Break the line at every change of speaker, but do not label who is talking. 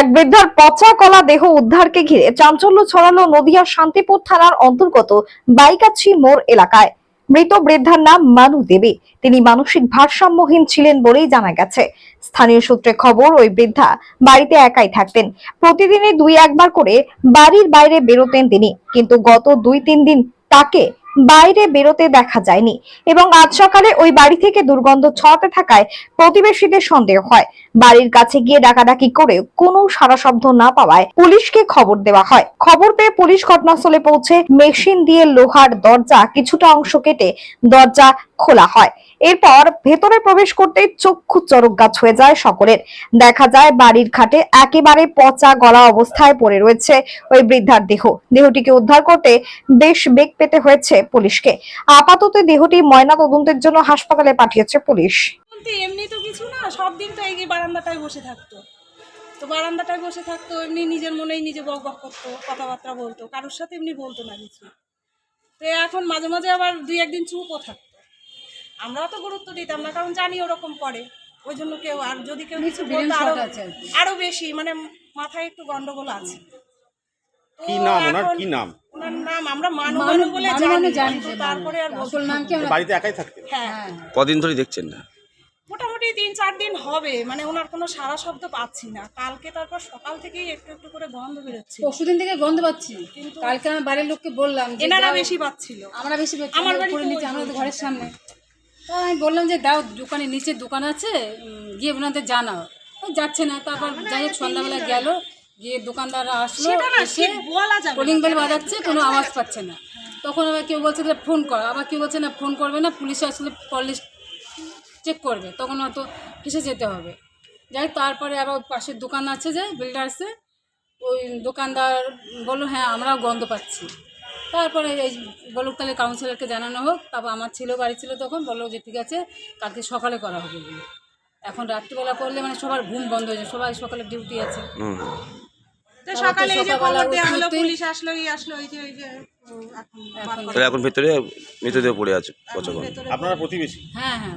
এক বৃদ্ধার পচা কলা দেহ উদ্ধারকে ঘিরে চাঞ্চল্য ছড়ালো নদিয়ার শান্তিপুর থানার অন্তর্গত বাইকাছি মোড় এলাকায়। মৃত বৃদ্ধার নাম মানু দেবী। তিনি মানসিক ভারসাম্যহীন ছিলেন বলেই জানা গেছে। স্থানীয় সূত্রে খবর, ওই বৃদ্ধা বাড়িতে একাই থাকতেন। প্রতিদিনই দুই একবার করে বাড়ির বাইরে বেরোতেন তিনি। কিন্তু গত দুই তিন দিন তাকে বাইরে বেরোতে দেখা যায়নি এবং আজ সকালে ওই বাড়ি থেকে দুর্গন্ধ ছড়াতে থাকায় প্রতিবেশীদের সন্দেহ হয়। বাড়ির কাছে গিয়ে ডাকাডাকি করে কোনো সারা শব্দ না পাওয়ায় পুলিশকে খবর দেওয়া হয়। খবর পেয়ে পুলিশ ঘটনাস্থলে পৌঁছে মেশিন দিয়ে লোহার দরজা কিছুটা অংশ কেটে দরজা খোলা হয়। এরপর ভেতরে প্রবেশ করতে চক্ষু চরক গাছ হয়ে যায় সকলের। দেখা যায় বাড়ির খাটে একেবারে পচা গলা অবস্থায় পড়ে রয়েছে ওই বৃদ্ধার দেহ। দেহটিকে উদ্ধার করতে বেশ বেগ পেতে হয়েছে পুলিশকে। আপাতত দেহটি ময়না তদন্তের জন্য হাসপাতালে পাঠিয়েছে পুলিশ।
এমনি তো কিছু না, সব দিন তো এই বারান্দাটায় বসে থাকতো। তো বারান্দাটায় বসে থাকতো, এমনি নিজের মনেই নিজে বক বক করতো, কথাবার্তা বলতো, কারোর সাথে এমনি বলতো না কিছু। তো এখন মাঝে মাঝে আবার দুই একদিন চুপও থাকতো। আমরা তো গুরুত্ব দিতাম না কারণ জানি ওরকম করে। ওই জন্য কেউ আর যদি কেউ কিছু বলতো আরও আরও বেশি মানে মাথায় একটু গন্ডগোল আছে।
কি নাম ওনার? কি নাম?
ওনার নাম আমরা মানু মানু বলে জানি কিন্তু তারপরে আর বলতে
বাড়িতে একাই থাকতেন?
হ্যাঁ।
কদিন ধরে দেখছেন না?
মোটামুটি তিন চার দিন হবে মানে ওনার কোনো সারা শব্দ পাচ্ছি না। কালকে তারপর সকাল থেকেই একটু একটু করে গন্ধ বেরোচ্ছে।
পরশুদিন থেকে গন্ধ পাচ্ছি। কালকে আমার বাড়ির লোককে বললাম
এনারা বেশি পাচ্ছিল।
আমরা বেশি পাচ্ছি।
আমার
আমাদের ঘরের সামনে। তো আমি বললাম যে দাও দোকানে নিচে দোকান আছে গিয়ে ওনাদের জানাও। যাচ্ছে না তারপর যাই হোক সন্ধ্যাবেলা গেল গিয়ে দোকানদাররা আসলো এসে
বেল
বাজাচ্ছে কোনো আওয়াজ পাচ্ছে না। তখন আবার কেউ বলছে যে ফোন কর। আবার কেউ বলছে না ফোন করবে না পুলিশ আসলে পলিশ চেক করবে। তখন হয়তো কিসে যেতে হবে। যাই হোক, তারপরে আবার পাশের দোকান আছে যে বিল্ডার্সে ওই দোকানদার বলল হ্যাঁ আমরাও গন্ধ পাচ্ছি। তারপরে এই বলুক তাহলে কাউন্সিলরকে জানানো হোক তারপর আমার ছিল বাড়ি ছিল তখন বলল যে ঠিক আছে কালকে সকালে করা হবে এখন রাত্রিবেলা করলে মানে সবার ঘুম বন্ধ হয়ে যায় সবাই সকালে ডিউটি আছে
হুম
তো সকালে এই যে
সকালবেলা
খবর দেওয়া হলো পুলিশ আসলো এই আসলো এই যে এই যে এখন
মৃতদেহ পড়ে আছে।
আপনারা প্রতিবেশী
হ্যাঁ হ্যাঁ।